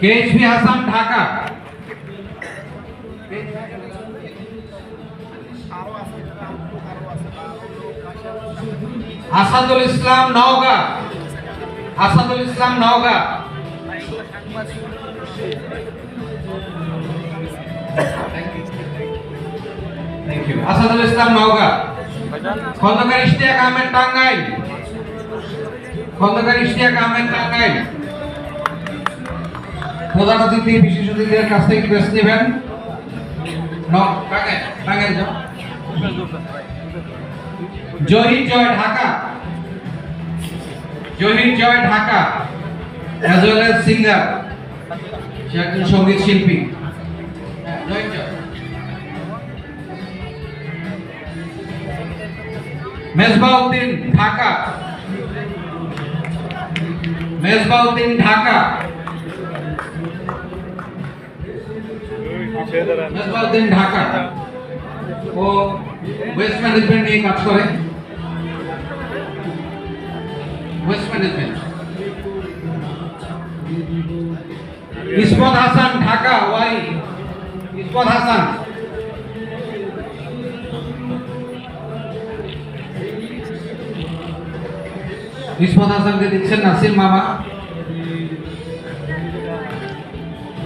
KSP Hasan Dhaka Asadul Islam Naogaon Asadul Islam Naogaon thank you Asadul Islam Naogaon Khandakar Ishtiaq Ahmed Tangail Khandakar Ishtiaq Ahmed Tangail প্রধান অতিথি বিশেষ অতিথিদের কাছ থেকে request নেবেন। Joy Dhaka. Joy Dhaka. As well singer সে একজন সংগীত শিল্পী। হ্যাঁ, মেজবাউদ্দিন ঢাকা। মেজবাউদ্দিন ঢাকা। মেজবাউদ্দিন ঢাকা ও ওয়েস্ট ম্যানেজমেন্ট নিয়ে কাজ করে। Waste management Ismat Hasan, Dhaka, Y. Ismat Hasan. Ismat হাসানকে দিচ্ছেন নাসির মামা।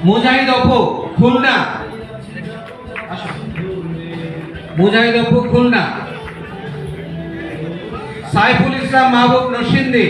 মুজাহিদ অপু, খুলনা। মুজাহিদপু খুলনা সাইফুল ইসলাম মাহবুব নরসিংদী।